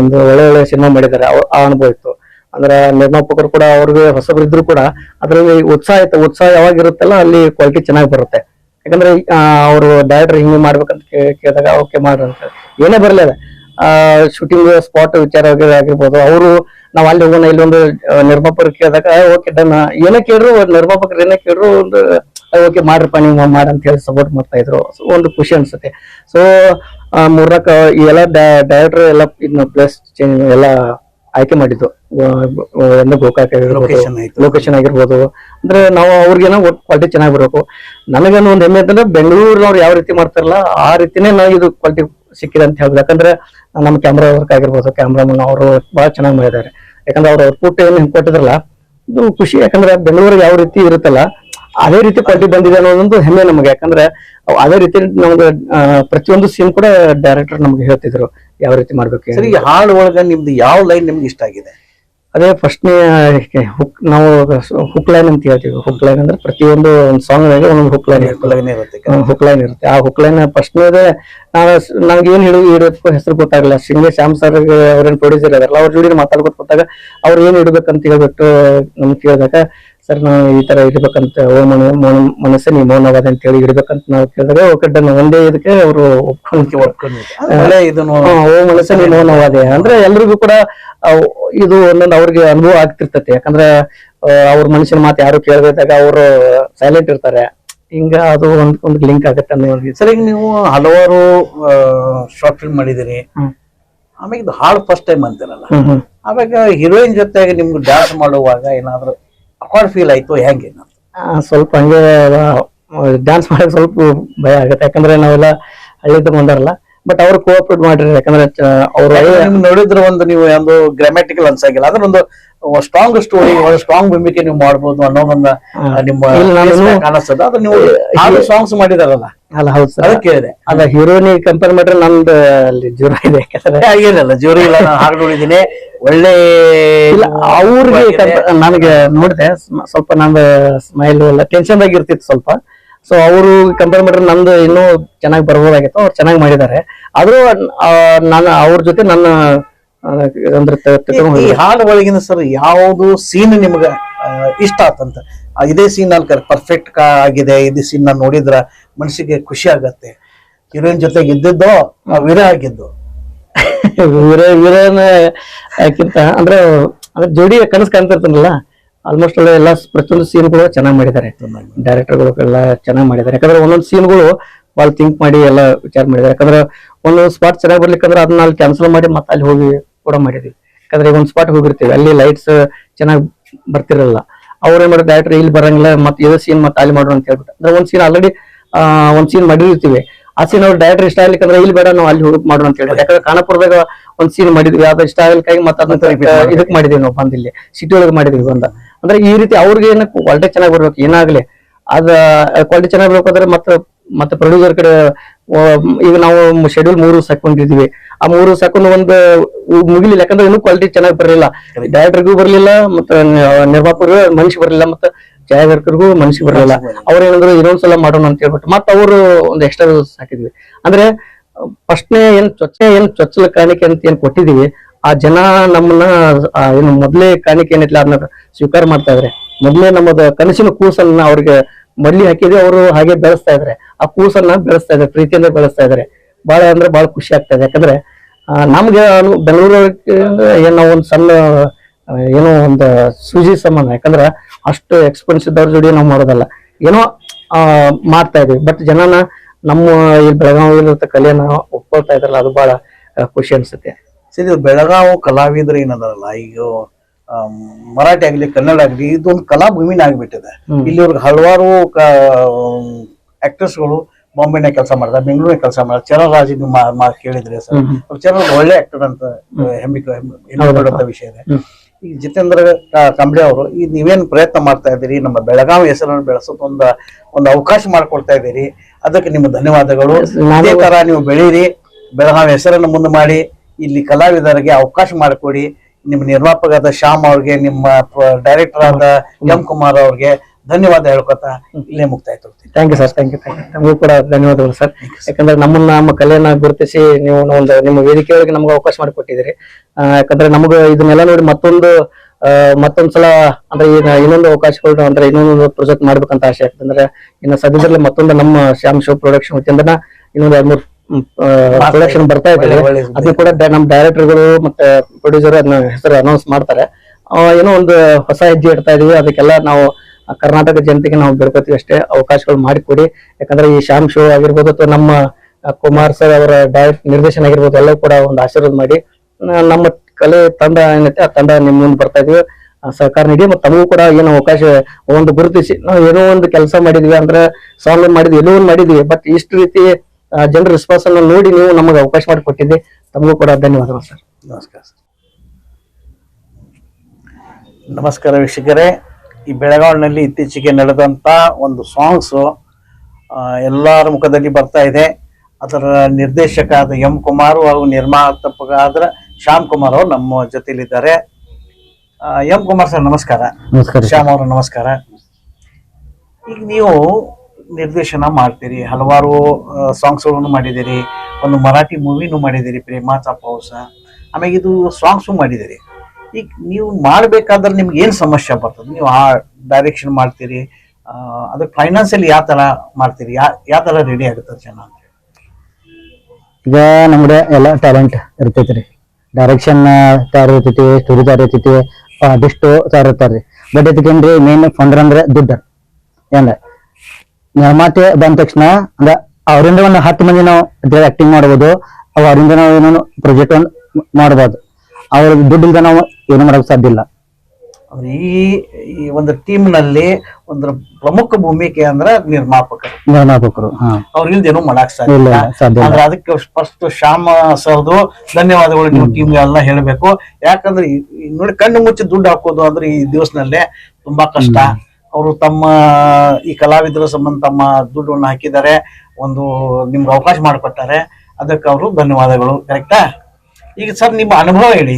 ಒಂದು ಒಳ್ಳೆ ಒಳ್ಳೆ ಸಿನಿಮಾ ಮಾಡಿದ್ದಾರೆ. ಆ ಅನುಭವ ಇತ್ತು. ಅಂದ್ರೆ ನಿರ್ಮಾಪಕರು ಕೂಡ ಅವ್ರಿಗೆ ಹೊಸಬ್ರು ಇದ್ರು ಕೂಡ ಅದ್ರಲ್ಲಿ ಉತ್ಸಾಹ ಇತ್ತು ಉತ್ಸಾಹ ಯಾವಾಗ ಇರುತ್ತಲ್ಲ ಅಲ್ಲಿ ಕ್ವಾಲಿಟಿ ಚೆನ್ನಾಗಿ ಬರುತ್ತೆ. ಯಾಕಂದ್ರೆ ಅವರು ಡೈರೆಕ್ಟರ್ ಹಿಂಗೆ ಮಾಡ್ಬೇಕಂತ ಕೇಳಿದಾಗ, ಓಕೆ, ಮಾಡ್ರಿ ಅಂತ. ಏನೇ ಬರಲಿ ಅದ. ಶೂಟಿಂಗ್ ಸ್ಪಾಟ್ ವಿಚಾರ ಆಗಿ- ಆಗಿರ್ಬೋದು ಅವರು ನಾವ್ ಅಲ್ಲಿ ಹೋಗೋಣ ಇಲ್ಲೊಂದು ನಿರ್ಮಾಪಕರು ಕೇಳಿದಾಗ ಓಕೆ ಡನ್. ಏನೇ ಕೇಳ್ರು ನಿರ್ಮಾಪಕರು ಏನೇ ಕೇಳ್ರು ಒಂದು ಓಕೆ ಮಾಡ್ರಪ್ಪ ನೀವು ಮಾಡ ಅಂತ ಹೇಳಿ ಸಪೋರ್ಟ್ ಮಾಡ್ತಾ ಇದ್ರು. ಸೊ ಒಂದು ಖುಷಿ ಅನ್ಸುತ್ತೆ. ಸೊ ಮೂರ್ನಾಕ ಈ ಎಲ್ಲ ಡೈರೆಕ್ಟರ್ ಎಲ್ಲ ಇದನ್ನ ಪ್ಲೇಸ್ ಚೇಂಜ್ ಎಲ್ಲ ಆಯ್ಕೆ ಮಾಡಿದ್ದು. ಒಂದು ಗೋಕಾಕ್ ಆಗಿರ್ಬೋದು. ಲೊಕೇಶನ್ ಆಗಿರ್ಬೋದು. ಅಂದ್ರೆ ನಾವು ಅವ್ರಿಗೇನೋ ಕ್ವಾಲಿಟಿ ಚೆನ್ನಾಗಿ ಬರಬೇಕು. ನನಗೇನು ಒಂದು ಹೆಮ್ಮೆ ಅಂತಂದ್ರೆ ಬೆಂಗಳೂರಿನವ್ರು ಯಾವ ರೀತಿ ಮಾಡ್ತಾರಲ್ಲ ಆ ರೀತಿನೇ ನಾವು ಇದು ಕ್ವಾಲಿಟಿ ಸಿಕ್ಕಿದೆ ಅಂತ ಹೇಳ್ಬೋದು. ಯಾಕಂದ್ರೆ ನಮ್ಮ ಕ್ಯಾಮ್ರಾ ವರ್ಕ್ ಆಗಿರ್ಬೋದು ಕ್ಯಾಮ್ರಾಮನ್ ಅವರು ಬಹಳ ಚೆನ್ನಾಗಿ ಮಾಡಿದ್ದಾರೆ. ಯಾಕಂದ್ರೆ ಅವ್ರ ಔಟ್ಪುಟ್ ಏನು ಹಿಂಗೆ ಕೊಟ್ಟಿದ್ರಲ್ಲ ಇದು ಖುಷಿ. ಯಾಕಂದ್ರೆ ಬೆಂಗಳೂರು ಯಾವ ರೀತಿ ಇರುತ್ತಲ್ಲ, ಅದೇ ರೀತಿ ಕ್ವಾಲಿಟಿ ಬಂದಿದೆ ಅನ್ನೋದೊಂದು ಹೆಮ್ಮೆ ನಮಗೆ. ಯಾಕಂದ್ರೆ ಅದೇ ರೀತಿ ನಮ್ಗೆ ಪ್ರತಿಯೊಂದು ಸೀನ್ ಕೂಡ ಡೈರೆಕ್ಟರ್ ನಮ್ಗೆ ಹೇಳ್ತಿದ್ರು, ಯಾವ ರೀತಿ ಮಾಡ್ಬೇಕು ಹಾಡು ಒಳಗ ನಿಮ್ದು ಯಾವ ಲೈನ್ ನಿಮ್ಗೆ ಇಷ್ಟ ಆಗಿದೆ? ಅದೇ ಫಸ್ಟ್ನೇ ಹುಕ್ ನಾವು ಹುಕ್ ಲೈನ್ ಅಂತ ಹೇಳ್ತೀವಿ. ಹುಕ್ ಲೈನ್ ಅಂದ್ರೆ ಪ್ರತಿಯೊಂದು ಒಂದು ಸಾಂಗ್ ಒಂದೊಂದು ಹುಕ್ ಲೈನ್ ಹುಕ್ ಲೈನ್ ಇರುತ್ತೆ. ಹುಕ್ ಲೈನ್ ಇರುತ್ತೆ. ಆ ಹುಕ್ ಲೈನ್ ಫಸ್ಟ್ನೇದೇ ನಾವು ನಮ್ಗೆ ಏನ್ ಹಿಡಿದು ಇಡಬೇಕು ಹೆಸರು ಗೊತ್ತಾಗಲ್ಲ ಸಿಂಗೆ ಶ್ಯಾಮ್ ಸರ್ ಅವ್ರೇನ್ ಪ್ರೊಡ್ಯೂಸರ್ ಇದಾರಲ್ಲ ಅವ್ರ ಜೋಡಿ ಮಾತಾಡ್ಕೊತ ಕೂತಾಗ ಅವ್ರು ಏನು ಇಡ್ಬೇಕಂತ ಹೇಳ್ಬಿಟ್ಟು ನಮ್ಗೆ ಕೇಳಿದಾಗ ಸರ್ ನಾವು ಈ ತರ ಇಡ್ಬೇಕಂತ ಮನ ಮನ- ಮನಸ್ಸೇ ನೀವು ಮೌನವಾದ ಅಂತ ಹೇಳಿ ಇಡ್ಬೇಕಂತ ನಾವು ಕೇಳಿದ್ರೆ ಕಡ್ಡನ್ನ ಒಂದೇ ಇದಕ್ಕೆ ಅವರು ಒಪ್ಕೊಂಡು ಓ ಮನಸ್ಸೇ ನೀವು ಮೌನವಾದೆ. ಅಂದ್ರೆ ಎಲ್ರಿಗೂ ಕೂಡ ಇದು ಒಂದೊಂದು ಅವ್ರಿಗೆ ಅನುಭವ ಆಗ್ತಿರ್ತೈತೆ. ಯಾಕಂದ್ರೆ ಅವ್ರ ಮನುಷ್ಯನ ಮಾತು ಯಾರು ಕೇಳದಿದ್ದಾಗ ಅವರು ಸೈಲೆಂಟ್ ಇರ್ತಾರೆ. ಹಿಂಗ ಅದು ಒಂದ್ ಒಂದು ಲಿಂಕ್ ಆಗುತ್ತೆ ಅನ್ನೋ ಸರ್ ಈಗ ನೀವು ಹಲವಾರು ಶಾರ್ಟ್ ಫಿಲ್ಮ್ ಮಾಡಿದಿರಿ. ಆಮೇಲೆ ಇದು ಹಾಡು ಫಸ್ಟ್ ಟೈಮ್ ಅಂತಿರಲ್ಲ. ಆಮೇಲೆ ಆವಾಗ ಹೀರೋಯಿನ್ ಜೊತೆಗೆ ನಿಮ್ಗೆ ಡ್ಯಾನ್ಸ್ ಮಾಡುವಾಗ ಏನಾದ್ರು ಅಕ್ವಾರ್ಡ್ ಫೀಲ್ ಆಯ್ತು, ಹೆಂಗೆ? ಸ್ವಲ್ಪ ಹಂಗೆ ಡ್ಯಾನ್ಸ್ ಮಾಡಕ್ ಸ್ವಲ್ಪ ಭಯ ಆಗುತ್ತೆ. ಯಾಕಂದ್ರೆ ನಾವೆಲ್ಲ ಹಳ್ಳಿದ ಬಂದಾರಲ್ಲ ಬಟ್ ಅವ್ರು ಕೋಆಪರೇಟ್ ಮಾಡಿರಿ ಯಾಕಂದ್ರೆ ಅವರು ನೋಡಿದ್ರೆ ಒಂದು ನೀವು ಒಂದು ಗ್ರಾಮ್ಯಾಟಿಕಲ್ ಅನ್ಸಾಗಿಲ್ಲ ಅಂದ್ರೆ ಒಂದು ಸ್ಟ್ರಾಂಗ್ ಸ್ಟೋರಿ ಒಂದು ಸ್ಟ್ರಾಂಗ್ ಭೂಮಿಕೆ ನೀವು ಮಾಡ್ಬೋದು ಅನ್ನೋದನ್ನ ನಿಮ್ಮ ಕಾಣಿಸ್ತದೆ ಅದು ನೀವು ಆರು ಸಾಂಗ್ಸ್ ಮಾಡಿದಾರಲ್ಲ. ಅಲ್ಲ ಹೌದು ಸರ್. ಅದಕ್ಕೆ ಕೇಳಿದೆ. ಅದ ಹೀರೋನಿ ಕಂಪೇರ್ ಮಾಡ್ರೆ ನಂದು ಅಲ್ಲಿ ಜೂರ ಇದೆ ಏನಿಲ್ಲ ಜೋರಿ ಇಲ್ಲ ನಾನು ಹಾಡು ನೋಡಿದ್ದೀನಿ. ಒಳ್ಳೆ ಇಲ್ಲ ಅವ್ರಿಗೆ ನನಗೆ ನೋಡಿದೆ ಸ್ವಲ್ಪ ನಂದು ಸ್ಮೈಲ್ ಎಲ್ಲ ಟೆನ್ಷನ್ ಆಗಿರ್ತಿತ್ತು ಸ್ವಲ್ಪ. ಸೊ ಅವರು ಕಂಪೇರ್ ಮಾಡಿದ್ರೆ ನಂದು ಇನ್ನೂ ಚೆನ್ನಾಗಿ ಬರ್ಬೋದಾಗಿತ್ತು. ಅವ್ರು ಚೆನ್ನಾಗಿ ಮಾಡಿದ್ದಾರೆ. ಆದ್ರೂ ನಾನು ಅವ್ರ ಜೊತೆ ನನ್ನ ಅಂದ್ರೆ ಈ- ತಗೊಂಡ್ ಹಾಡು ಒಳಗಿನ ಸರ್ ಯಾವುದು ಸೀನ್ ನಿಮ್ಗೆ ಇಷ್ಟ ಆತಂತ? ಇದೇ ಸೀನ್ ಅಲ್ಲಿ ಪರ್ಫೆಕ್ಟ್ ಆಗಿದೆ. ಇದೇ ಸೀನ್ ನಾನು ನೋಡಿದ್ರ ಮನಸ್ಸಿಗೆ ಖುಷಿ ಆಗತ್ತೆ. ಹೀರೋಯಿನ್ ಜೊತೆಗೆ ಇದ್ದಿದ್ದೋ ವೀರ ಆಗಿದ್ದು. ವೀರ ವೀರನ ಯಾಕಿಂತ ಅಂದ್ರೆ ಅಂದ್ರೆ ಜೋಡಿ ಕನಸು ಕಾಣ್ತಿರ್ತಾನಲ್ಲ ಆಲ್ಮೋಸ್ಟ್ ಅಲ್ಲ ಎಲ್ಲ ಪ್ರತಿಯೊಂದು ಸೀನ್ಗಳು ಚೆನ್ನಾಗಿ ಮಾಡಿದ್ದಾರೆ. ಡೈರೆಕ್ಟರ್ಗಳು ಎಲ್ಲ ಚೆನ್ನಾಗಿ ಮಾಡಿದ್ದಾರೆ. ಯಾಕಂದ್ರೆ ಒಂದೊಂದು ಸೀನ್ಗಳು ಭಾಳ ಥಿಂಕ್ ಮಾಡಿ ಎಲ್ಲ ವಿಚಾರ ಮಾಡಿದ್ದಾರೆ. ಯಾಕಂದ್ರೆ ಒಂದು ಸ್ಪಾಟ್ ಚೆನ್ನಾಗಿ ಬರ್ಲಿಕ್ಕಂದ್ರೆ ಅದನ್ನ ಅಲ್ಲಿ ಕ್ಯಾನ್ಸಲ್ ಮಾಡಿ ಮತ್ತೆ ಅಲ್ಲಿ ಹೋಗಿ ಕೂಡ ಮಾಡಿದ್ವಿ. ಯಾಕಂದ್ರೆ ಈಗ ಒಂದು ಸ್ಪಾಟ್ ಹೋಗಿರ್ತೀವಿ. ಅಲ್ಲಿ ಲೈಟ್ಸ್ ಚೆನ್ನಾಗಿ ಬರ್ತಿರಲ್ಲ. ಅವ್ರು ಏನ್ ಮಾಡಿದ್ರೆ? ಡೈರೆಕ್ಟರ್ ಇಲ್ಲಿ ಬರಂಗಿಲ್ಲ ಮತ್ತೆ ಇದೇ ಸೀನ್ ಮತ್ತೆ ಅಲ್ಲಿ ಮಾಡೋಣ ಅಂತ ಹೇಳ್ಬಿಟ್ಟು. ಅಂದ್ರೆ ಒಂದು ಸೀನ್ ಆಲ್ರೆಡಿ ಒಂದು ಸೀನ್ ಮಾಡಿರ್ತೀವಿ. ಆ ಸೀನ್ ಅವ್ರು ಡೈರೆಕ್ಟರ್ ಇಷ್ಟ ಆಗ್ಲಿಕ್ಕಂದ್ರೆ ಇಲ್ಲಿ ಬೇಡ ನಾವು ಅಲ್ಲಿ ಹೋಗಿ ಮಾಡೋಣ ಅಂತ ಹೇಳಿ ಯಾಕಂದ್ರೆ ಖಾನಾಪುರದಾಗ ಒಂದು ಸೀನ್ ಮಾಡಿದ್ವಿ. ಅದು ಇಷ್ಟ ಆಗ್ಲಿಕ್ಕಾಗಿ ಮತ್ತೆ ಅದನ್ನ ಇದಕ್ಕೆ ಮಾಡಿದ್ವಿ ನಾವು ಬಂದಿಲ್ಲಿ. ಇಲ್ಲಿ ಸಿಟಿ ಒಳಗೆ ಮಾಡಿದ್ವಿ ಬಂದ. ಅಂದ್ರೆ ಈ ರೀತಿ ಅವ್ರಿಗೆ ಏನ ಕ್ವಾಲಿಟಿ ಚೆನ್ನಾಗಿ ಬರ್ಬೇಕು ಏನಾಗ್ಲಿ. ಅದ ಕ್ವಾಲಿಟಿ ಚೆನ್ನಾಗಿ ಬರ್ಬೇಕಾದ್ರೆ ಮತ್ತೆ ಮತ್ತೆ ಪ್ರೊಡ್ಯೂಸರ್ ಕಡೆ ಈಗ ನಾವು ಶೆಡ್ಯೂಲ್ ಮೂರು ಸಾಕೊಂಡಿದ್ವಿ ಆ ಮೂರು ಸಾಕೊಂಡು ಒಂದು ಮುಗಿಲಿಲ್ಲ. ಯಾಕಂದ್ರೆ ಇನ್ನೂ ಕ್ವಾಲಿಟಿ ಚೆನ್ನಾಗಿ ಬರಲಿಲ್ಲ. ಡೈರೆಕ್ಟರ್ಗೂ ಬರಲಿಲ್ಲ ಮತ್ತೆ ನಿರ್ಮಾಪಕರು ಮನುಷ್ಯ ಬರಲಿಲ್ಲ ಮತ್ತೆ ಛಾಯಾಗ್ರಾಹಕರಿಗೂ ಮನುಷ್ಯ ಬರಲಿಲ್ಲ. ಅವ್ರು ಏನಂದ್ರು ಇನ್ನೊಂದ್ಸಲ ಮಾಡೋಣ ಅಂತ ಹೇಳ್ಬಿಟ್ಟು ಮತ್ತೆ ಅವರು ಒಂದು ಎಕ್ಸ್ಟ್ರಾ ಹಾಕಿದ್ವಿ. ಅಂದ್ರೆ ಫಸ್ಟ್ನೇ ಏನ್ ಚೊಚ್ಚ ಏನ್ ಚೊಚ್ಚಲ ಕಾಣಿಕೆ ಅಂತ ಏನ್ ಕೊಟ್ಟಿದೀವಿ ಆ ಜನ ನಮ್ಮನ್ನ ಏನು ಮೊದಲೇ ಕಾಣಿಕೆ ಏನಿಲ್ಲ ಅದನ್ನ ಸ್ವೀಕಾರ ಮಾಡ್ತಾ ಇದ್ರೆ. ಮೊದಲೇ ನಮ್ಮದ ಕನಸಿನ ಕೂಸನ್ನ ಅವ್ರಿಗೆ ಮಡ್ಲಿ ಹಾಕಿದ್ರೆ ಅವರು ಹಾಗೆ ಬೆಳೆಸ್ತಾ ಇದ್ರೆ. ಆ ಕೂಸನ್ನ ಬೆಳೆಸ್ತಾ ಇದ್ದಾರೆ ಪ್ರೀತಿಯಿಂದ ಬೆಳೆಸ್ತಾ ಇದ್ದಾರೆ ಬಹಳ ಅಂದ್ರೆ ಬಹಳ ಖುಷಿ ಆಗ್ತಾ ಇದೆ. ಯಾಕಂದ್ರೆ ನಮ್ಗೆ ಬೆಂಗಳೂರು ಏನೋ ಒಂದು ಸಣ್ಣ ಏನೋ ಒಂದು ಸೂಜಿ ಸಂಬಂಧ ಯಾಕಂದ್ರೆ ಅಷ್ಟು ಎಕ್ಸ್ಪೆನ್ಸ್ ಇದ್ದವ್ರ ಜೋಡಿ ನಾವು ಮಾಡೋದಲ್ಲ. ಏನೋ ಮಾಡ್ತಾ ಇದೀವಿ. ಬಟ್ ಜನನ ನಮ್ಮ ಈ ಬೆಳಗಾವಿ ಕಲೆಯನ್ನ ಒಪ್ಕೊಳ್ತಾ ಇದ್ರಲ್ಲ, ಅದು ಬಹಳ ಖುಷಿ ಅನ್ಸುತ್ತೆ. ಸರಿ ಬೆಳಗಾವು ಕಲಾವಿದರು ಏನದಾರಲ್ಲ ಈಗ ಮರಾಠಿ ಆಗ್ಲಿ ಕನ್ನಡ ಆಗ್ಲಿ ಇದೊಂದು ಕಲಾ ಭೂಮಿನ ಆಗ್ಬಿಟ್ಟಿದೆ. ಇಲ್ಲಿವ್ರಿಗೆ ಹಲವಾರು ಆಕ್ಟರ್ಸ್ಗಳು ಬಾಂಬೆನ ಕೆಲಸ ಮಾಡ್ತಾರೆ ಬೆಂಗಳೂರಿನ ಕೆಲಸ ಮಾಡ್ತಾರೆ. ಚರಣ ರಾಜ್ ನೀವು ಕೇಳಿದ್ರೆ ಮಾತ್ ಕೇಳಿದ್ರಿ ಸರ್. ಚರಣ ಒಳ್ಳೆ ಆಕ್ಟರ್ ಅಂತ ಹೆಮ್ಮೆಪಡುವಂತ ವಿಷಯ ಇದೆ. ಈ ಈಗ ಜಿತೇಂದ್ರ ಕಂಬಳೆ ಅವರು ಈ ನೀವೇನ್ ಪ್ರಯತ್ನ ಮಾಡ್ತಾ ಇದ್ದೀರಿ ನಮ್ಮ ಬೆಳಗಾವಿ ಹೆಸರನ್ನು ಬೆಳೆಸೋದು ಒಂದು ಒಂದು ಅವಕಾಶ ಮಾಡಿಕೊಡ್ತಾ ಇದ್ದೀರಿ. ಅದಕ್ಕೆ ನಿಮ್ಮ ಧನ್ಯವಾದಗಳು. ಇದೇ ತರ ನೀವು ಬೆಳೀರಿ. ಬೆಳಗಾವಿ ಹೆಸರನ್ನು ಮುಂದೆ ಮಾಡಿ. ಇಲ್ಲಿ ಕಲಾವಿದರಿಗೆ ಅವಕಾಶ ಮಾಡಿಕೊಡಿ. ನಿಮ್ಮ ನಿರ್ಮಾಪಕರಾದ ಶ್ಯಾಮ್ ಅವ್ರಿಗೆ ನಿಮ್ಮ ಡೈರೆಕ್ಟರ್ ಆದ ಎಂ ಕುಮಾರ್ ಅವ್ರಿಗೆ ಧನ್ಯವಾದ ಹೇಳ್ಕೊತ ಇಲ್ಲೇ ಮುಕ್ತಾಯ thank you sir thank you thank you ನಮಗೂ ಕೂಡ ಧನ್ಯವಾದಗಳು ಸರ್ ಯಾಕಂದ್ರೆ ನಮ್ಮನ್ನ ನಮ್ಮ ಕಲೆಯನ್ನ ಗುರುತಿಸಿ ನೀವು ಒಂದು ನಿಮ್ಮ ವೇದಿಕೆಯೊಳಗೆ ನಮ್ಗೆ ಅವಕಾಶ ಮಾಡಿಕೊಟ್ಟಿದ್ದೀರಿ. ಯಾಕಂದ್ರೆ ನಮಗೆ ಇದನ್ನೆಲ್ಲ ನೋಡಿ ಮತ್ತೊಂದು ಮತ್ತೊಂದ್ಸಲ ಅಂದ್ರೆ ಇನ್ನೊಂದು ಅವಕಾಶಗಳು ಅಂದ್ರೆ ಇನ್ನೊಂದು ಪ್ರಾಜೆಕ್ಟ್ ಮಾಡ್ಬೇಕಂತ ಆಸೆ ಯಾಕಂದ್ರೆ ಇನ್ನು ಸದ್ಯದಲ್ಲೇ ಮತ್ತೊಂದು ನಮ್ಮ ಶ್ಯಾಮ್ ಶೋ ಪ್ರೊಡಕ್ಷನ್ ವತಿಯಿಂದ ಇನ್ನೊಂದು ಎರಡ್ ಮೂರು ಪ್ರೊಡಕ್ಷನ್ ಬರ್ತಾ ಇದೆ. ಅದು ಕೂಡ ನಮ್ ನಮ್ಮ ಡೈರೆಕ್ಟರ್ಗಳು ಮತ್ತೆ ಪ್ರೊಡ್ಯೂಸರ್ ಅದನ್ನ ಹೆಸರು ಅನೌನ್ಸ್ ಮಾಡ್ತಾರೆ. ಏನೋ ಒಂದು ಹೊಸ ಹೆಜ್ಜೆ ಇಡ್ತಾ ಇದೀವಿ. ಅದಕ್ಕೆಲ್ಲ ನಾವು ಕರ್ನಾಟಕ ಜನತೆಗೆ ನಾವು ಬೇಡ್ಕೋತೀವಿ ಅಷ್ಟೇ. ಅವಕಾಶಗಳು ಮಾಡಿಕೊಡಿ. ಯಾಕಂದ್ರೆ ಈ ಶ್ಯಾಮ್ ಶೋ ಆಗಿರ್ಬೋದು ಅಥವಾ ನಮ್ಮ ಕುಮಾರ್ ಸರ್ ಅವರ ಡೈರೆಕ್ಟ್ ನಿರ್ದೇಶನ ಆಗಿರ್ಬೋದು ಎಲ್ಲವೂ ಕೂಡ ಒಂದು ಆಶೀರ್ವಾದ ಮಾಡಿ ನಮ್ಮ ಕಲೆ ತಂಡ ಏನೈತೆ ಆ ತಂಡ ನಿಮ್ ಮುಂದೆ ಬರ್ತಾ ಇದೀವಿ. ಆ, ಸಹಕಾರ ನೀಡಿ ಮತ್ತೆ ತಮಗೂ ಕೂಡ ಏನು ಅವಕಾಶ ಒಂದು ಗುರುತಿಸಿ. ನಾವು ಏನೋ ಒಂದು ಕೆಲಸ ಮಾಡಿದ್ವಿ ಅಂದ್ರೆ ಸಾಲ್ವ್ ಮಾಡಿದ್ವಿ ಎಲ್ಲೋ ಒಂದು ಮಾಡಿದ್ವಿ. ಬಟ್ ಇಷ್ಟು ರೀತಿ ಜನರ ರೆಸ್ಪಾನ್ಸ್ ಅನ್ನು ನೋಡಿ ನೀವು ನಮಗೆ ಅವಕಾಶ ಮಾಡಿಕೊಟ್ಟಿದ್ದೆ ತಮಗೂ ಕೂಡ ಧನ್ಯವಾದಗಳು ಸರ್. ನಮಸ್ಕಾರ ಸರ್. ನಮಸ್ಕಾರ ವೀಕ್ಷಕರೇ. ಈ ಬೆಳಗಾವಿನಲ್ಲಿ ಇತ್ತೀಚೆಗೆ ನಡೆದಂತ ಒಂದು ಸಾಂಗ್ಸು ಎಲ್ಲರ ಮುಖದಲ್ಲಿ ಬರ್ತಾ ಇದೆ. ಅದರ ನಿರ್ದೇಶಕ ಆದ ಎಂ ಕುಮಾರ್ ಹಾಗೂ ನಿರ್ಮಾಪಕ ಆದ್ರ ಶ್ಯಾಮ್ ಕುಮಾರ್ ಅವರು ನಮ್ಮ ಜೊತೆಲಿದ್ದಾರೆ ಆ, ಎಂ ಕುಮಾರ್ ಸರ್ ನಮಸ್ಕಾರ. ನಮಸ್ಕಾರ ಶ್ಯಾಮ್ ಅವರು ನಮಸ್ಕಾರ. ಈಗ ನೀವು ನಿರ್ದೇಶನ ಮಾಡ್ತೀರಿ, ಹಲವಾರು ಸಾಂಗ್ಸ್ಗಳನ್ನು ಮಾಡಿದ್ದೀರಿ, ಒಂದು ಮರಾಠಿ ಮೂವಿನೂ ಮಾಡಿದ್ದೀರಿ, ಪ್ರೇಮ ಚಾಪಾವಸ ಆಮೇಲೆ ಇದು ಸಾಂಗ್ಸು ಮಾಡಿದ್ದೀರಿ. ಈಗ ನೀವು ಮಾಡಬೇಕಾದ್ರೆ ನಿಮ್ಗೆ ಏನು ಸಮಸ್ಯೆ ಬರ್ತದೆ? ನೀವು ಆ ಡೈರೆಕ್ಷನ್ ಮಾಡ್ತೀರಿ ಅದಕ್ಕೆ ಫೈನಾನ್ಸಿಯಲಿ ಯಾವ ಥರ ಮಾಡ್ತೀರಿ? ಯಾ, ಯಾವ ಥರ ರೆಡಿ ಆಗುತ್ತೆ ಜನ? ಅಂತ ಈಗ ನಮ್ಗೆ ಎಲ್ಲ ಟ್ಯಾಲೆಂಟ್ ಇರ್ತೈತ್ರಿ ಡೈರೆಕ್ಷನ್ ತಯಾರು ಇರ್ತೈತಿ ಸ್ಟೋರಿ ತಯಾರು ಇರ್ತೈತಿ ಆರ್ಟಿಸ್ಟ್ ತಯಾರು ರೀ. ಬಟ್ ಇದಕ್ಕೇನ್ರಿ ಮೇನ್ ಫಂಡರ್ ಅಂದ್ರೆ ದುಡ್ಡು. ಏನ ನಿರ್ಮಾತೆ ಬಂದ ತಕ್ಷಣ ಅಂದ್ರೆ ಅವರಿಂದ ಒಂದು ಹತ್ತು ಮಂದಿ ನಾವು ಡೈರೆಕ್ಟಿಂಗ್ ಆಕ್ಟಿಂಗ್ ಮಾಡ್ಬೋದು. ಅವ್ ಅವರಿಂದ ನಾವು ಏನೋ ಪ್ರೊಜೆಕ್ಟ್ ಒಂದು ಮಾಡ್ಬೋದು. ಅವ್ರ ದುಡ್ಡು ಇಲ್ದ ನಾವು ಏನು ಮಾಡಕ್ ಸಾಧ್ಯ ಇಲ್ಲ. ಅಂದ್ರೆ ಈ ಈ ಒಂದು ಟೀಮ್ನಲ್ಲಿ ಒಂದು ಪ್ರಮುಖ ಭೂಮಿಕೆ ಅಂದ್ರೆ ನಿರ್ಮಾಪಕರು. ನಿರ್ಮಾಪಕರು ಹಾ. ಅವ್ರಿಲ್ದ ಏನೂ ಮಾಡಕ್ ಸಾಧ್ಯ ಇಲ್ಲ ಇಲ್ಲ. ಸಾಧ್ಯ ಇಲ್ಲ. ಆದ್ರೆ ಅದಕ್ಕೆ ಫಸ್ಟ್ ಶ್ಯಾಮ ಸರ್ದು ಧನ್ಯವಾದಗಳು ನೀವು ಟೀಮ್ ಎಲ್ಲ ಹೇಳಬೇಕು. ಯಾಕಂದ್ರೆ ಈ- ಈ ನೋಡಿ ಕಣ್ಣು ಮುಚ್ಚಿ ದುಡ್ಡು ಹಾಕೋದು ಅಂದ್ರೆ ಈ ದಿವಸನಲ್ಲೇ ತುಂಬಾ ಕಷ್ಟ. ಅವರು ತಮ್ಮ ಈ ಕಲಾವಿದರ ಸಂಬಂಧ ತಮ್ಮ ದುಡ್ಡನ್ನು ಹಾಕಿದ್ದಾರೆ. ಒಂದು ನಿಮ್ಗೆ ಅವಕಾಶ ಮಾಡಿಕೊಟ್ಟಾರೆ. ಅದಕ್ಕೆ ಅವರು ಧನ್ಯವಾದಗಳು. ಕರೆಕ್ಟಾ? ಈಗ ಸರ್, ನಿಮ್ಮ ಅನುಭವ ಹೇಳಿ.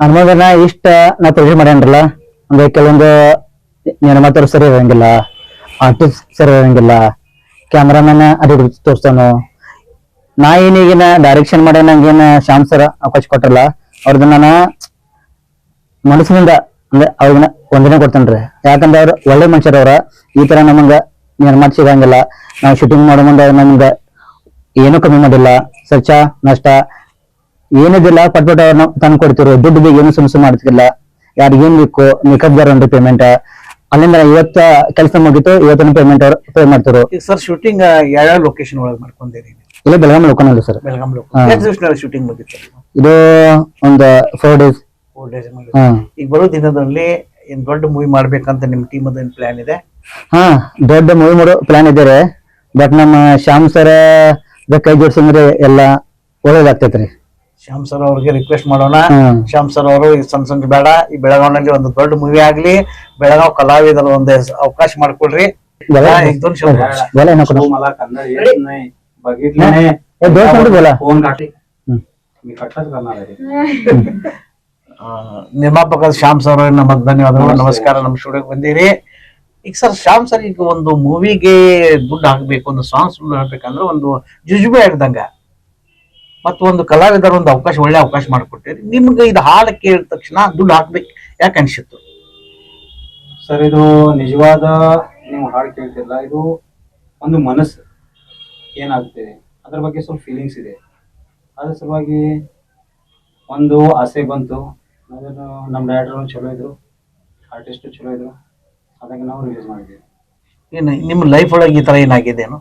ಅನುಭವನ ಇಷ್ಟ ನಾ ಪ್ರೊಜೆಕ್ಟ್ ಮಾಡ್ಯಾನ್ರಲ್ಲ. ಅಂದ್ರೆ ಕೆಲವೊಂದು ನಿರ್ಮಾತರು ಸರಿ ಇರಂಗಿಲ್ಲ. ಆರ್ಟಿಸ್ಟ್ ಸರಿ ಇರಂಗಿಲ್ಲ. ಕ್ಯಾಮ್ರಾಮನ್ ಅದು ತೋರಿಸ್ತಾನು. ನಾ ಏನೀಗಿನ ಡೈರೆಕ್ಷನ್ ಮಾಡ್ಯಾನ ಶ್ಯಾಮ್ ಸರ್ ಅವಕಾಶ ಕೊಟ್ಟಲ್ಲ ಅವ್ರದ್ದು ನಾನು ಮನಸ್ಸಿನಿಂದ ಅಂದ್ರೆ ಅವ್ರನ್ನ ಒಂದನೇ ಕೊಡ್ತೇನ್ರಿ. ಯಾಕಂದ್ರೆ ಅವ್ರ ಒಳ್ಳೆ ಮನುಷ್ಯರವ್ರ. ಈ ತರ ನಮಗ ನಿರ್ಮಾಣ ಸಿಗಂಗಿಲ್ಲ. ನಾವು ಶೂಟಿಂಗ್ ಮಾಡೋ ಮುಂದೆ ಅವ್ರು ನಮ್ಗ ಏನೂ ಕಮ್ಮಿ ಮಾಡಿಲ್ಲ. ಸ್ವಚ್ಛ ನಷ್ಟ ಏನಿದಿಲ್ಲ ಪಟ್ಪಟ್ ಅವ್ರನ್ನ ತಂದು ಕೊಡ್ತಿರು. ದುಡ್ಡು ಏನು ಸುಮ್ಸು ಮಾಡ್ತಿಲ್ಲ ಯಾರಿಗೇನ್ ಬೇಕು ಮೇಕಪ್ ಒಂದು ಪೇಮೆಂಟ್ ಅಲ್ಲಿಂದ ಇವತ್ತ ಕೆಲಸ ಮುಗಿತು ಇವತ್ತಿನ ಪೇಮೆಂಟ್ ಅವ್ರು ಪೇ ಮಾಡ್ತಿರು. ಸರ್ ಶೂಟಿಂಗ್ ಯಾವ್ಯಾವ ಲೊಕೇಶನ್ ಒಳಗೆ ಮಾಡ್ಕೊಂಡಿರಿ ಇಲ್ಲ ಬೆಳಗಾಂ ಲೋಕನಲ್ಲ ಸರ್ ಬೆಳಗಾಂ ಶೂಟಿಂಗ್ ಮುಗಿತು? ಇದು ಒಂದು ಫೋರ್ ಡೇಸ್ ಫೋರ್ ಡೇಸ್ ಮುಗಿತು ಹಾ ಈಗ ಬರೋ ದಿನದಲ್ಲಿ ಏನ್ ದೊಡ್ಡ ಮೂವಿ ಮಾಡ್ಬೇಕಂತ ನಿಮ್ ಟೀಮ್ ಅದೇನ್ ಪ್ಲಾನ್ ಇದೆ ಹಾ ದೊಡ್ಡ ಮೂವಿ ಮಾಡೋ ಪ್ಲಾನ್ ಇದ್ದಾರೆ ಬಟ್ ನಮ್ಮ ಶ್ಯಾಮ್ ಸರ್ ಕೈ ಜೋಡ್ಸಂದ್ರೆ ಎಲ್ಲ ಒಳ್ಳೇದಾಗ್ತೈತ್ರಿ ಶ್ಯಾಮ್ ಸರ್ ಅವ್ರಿಗೆ ರಿಕ್ವೆಸ್ಟ್ ಮಾಡೋಣ ಹ್ಮ್ ಶ್ಯಾಮ್ ಸರ್ ಅವರು ಈ ಸಣ್ಣ ಸಣ್ಣ ಬೇಡ ಈ ಬೆಳಗಾವಿನಲ್ಲಿ ಒಂದು ದೊಡ್ಡ ಮೂವಿ ಆಗ್ಲಿ ಬೆಳಗಾವ್ ಕಲಾವಿದರು ಒಂದು ಅವಕಾಶ ಮಾಡ್ಕೊಡ್ರಿ ಬೆಳಗಾವ್- ಹಾ, एकदोन शब्द. बोला ना कोण मला कन्नड येत नाही बघितलं नाही ए, दोन शब्द बोला फोन काढले हम्म. मी कट्टाच करणार आहे ಆ, ನಿರ್ಮಾಪಕ ಶ್ಯಾಮ್ ಸರ್ ನಮಗ್ ಧನ್ಯವಾದಗಳು. ನಮಸ್ಕಾರ ನಮ್ಮ ಸ್ಟುಡಿಯೋಗೆ ಬಂದಿರಿ. ಈಗ ಸರ್ ಶ್ಯಾಮ್ ಸರ್ ಈಗ ಒಂದು ಮೂವಿಗೆ ದುಡ್ಡು ಹಾಕ್ಬೇಕು ಒಂದು ಸಾಂಗ್ಸ್ ಹಾಕ್ಬೇಕಂದ್ರೆ ಒಂದು ಜುಜುಬೆ ಹಿಡ್ದಂಗ. ಮತ್ತು ಒಂದು ಕಲಾವಿದರ ಒಂದು ಅವಕಾಶ ಒಳ್ಳೆ ಅವಕಾಶ ಮಾಡಿಕೊಟ್ಟಿರಿ. ನಿಮ್ಗೆ ಇದು ಹಾಡು ಕೇಳಿದ ತಕ್ಷಣ ದುಡ್ಡು ಹಾಕ್ಬೇಕು ಯಾಕೆ ಅನ್ಸಿತ್ತು? ಸರ್ ಇದು ನಿಜವಾದ ನೀವು ಹಾಡು ಕೇಳ್ತಿಲ್ಲ. ಇದು ಒಂದು ಮನಸ್ಸು. ಏನಾಗ್ತಿದೆ ಅದ್ರ ಬಗ್ಗೆ ಸ್ವಲ್ಪ ಫೀಲಿಂಗ್ಸ್ ಇದೆ. ಅದ್ರ ಸಲುವಾಗಿ ಒಂದು ಆಸೆ ಬಂತು. ಅದನ್ನು ನಮ್ಮ ಡೈರೆಕ್ಟರ್ ಚಲೋ ಇದ್ರು ಆರ್ಟಿಸ್ಟು ಚಲೋ ಇದ್ರು ಅದಕ್ಕೆ ನಾವು ರಿಲೀಸ್ ಮಾಡಿದ್ವಿ. ಏನು ನಿಮ್ಮ ಲೈಫ್ ಒಳಗೆ ಈ ತರ ಏನಾಗಿದೇನು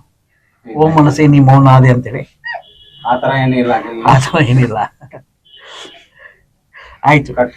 ಓ ಮನಸ್ಸೇ ನೀ ಮೌನ ಆದೆ ಅಂತೇಳಿ. ಆ ತರ ಏನಿಲ್ಲ ಆ ತರ ಏನಿಲ್ಲ ಆಯ್ತು. ಕಟ್